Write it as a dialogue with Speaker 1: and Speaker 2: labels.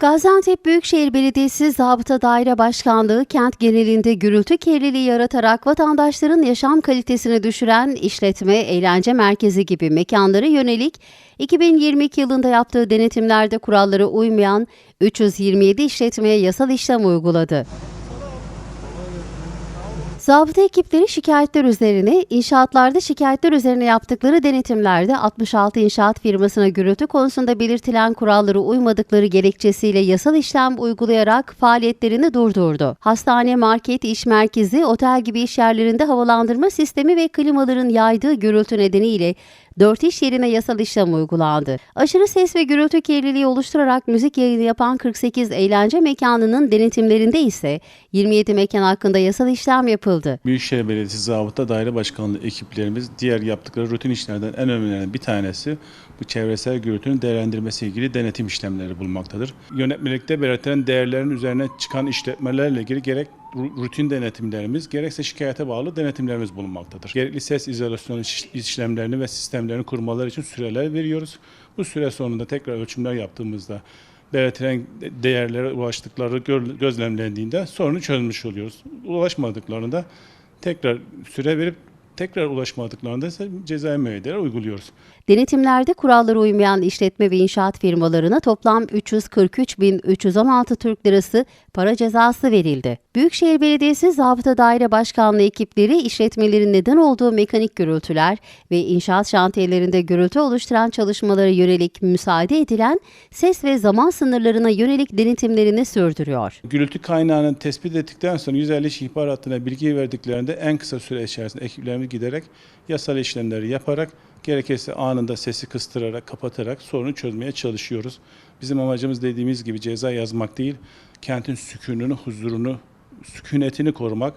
Speaker 1: Gaziantep Büyükşehir Belediyesi Zabıta Daire Başkanlığı kent genelinde gürültü kirliliği yaratarak vatandaşların yaşam kalitesini düşüren işletme, eğlence merkezi gibi mekanlara yönelik 2022 yılında yaptığı denetimlerde kurallara uymayan 327 işletmeye yasal işlem uyguladı. Zabıta ekipleri şikayetler üzerine, inşaatlarda şikayetler üzerine yaptıkları denetimlerde 66 inşaat firmasına gürültü konusunda belirtilen kurallara uymadıkları gerekçesiyle yasal işlem uygulayarak faaliyetlerini durdurdu. Hastane, market, iş merkezi, otel gibi iş yerlerinde havalandırma sistemi ve klimaların yaydığı gürültü nedeniyle 4 iş yerine yasal işlem uygulandı. Aşırı ses ve gürültü kirliliği oluşturarak müzik yayını yapan 48 eğlence mekanının denetimlerinde ise 27 mekan hakkında yasal işlem yapıldı.
Speaker 2: Büyükşehir Belediyesi Zabıta Daire Başkanlığı ekiplerimiz diğer yaptıkları rutin işlerden en önemlilerinden bir tanesi bu çevresel gürültünün değerlendirmesi ilgili denetim işlemleri bulunmaktadır. Yönetmelikte belirtilen değerlerin üzerine çıkan işletmelerle ilgili gerek rutin denetimlerimiz gerekse şikayete bağlı denetimlerimiz bulunmaktadır. Gerekli ses izolasyonu iş- işlemlerini ve sistemlerini kurmaları için süreler veriyoruz. Bu süre sonunda tekrar ölçümler yaptığımızda belirtilen değerlere ulaştıkları gözlemlendiğinde sorunu çözmüş oluyoruz. Ulaşmadıklarında tekrar süre verip tekrar ulaşmadıklarında ise cezai müeyyideler uyguluyoruz.
Speaker 1: Denetimlerde kurallara uymayan işletme ve inşaat firmalarına toplam 343.316 Türk Lirası para cezası verildi. Büyükşehir Belediyesi Zabıta Daire Başkanlığı ekipleri işletmelerin neden olduğu mekanik gürültüler ve inşaat şantiyelerinde gürültü oluşturan çalışmalara yönelik müsaade edilen ses ve zaman sınırlarına yönelik denetimlerini sürdürüyor.
Speaker 2: Gürültü kaynağını tespit ettikten sonra 150 ihbar hattına bilgi verdiklerinde en kısa süre içerisinde ekiplerimiz giderek yasal işlemleri yaparak gerekirse anında sesi kıstırarak, kapatarak sorunu çözmeye çalışıyoruz. Bizim amacımız dediğimiz gibi ceza yazmak değil, kentin sükununu, huzurunu, sükunetini korumak.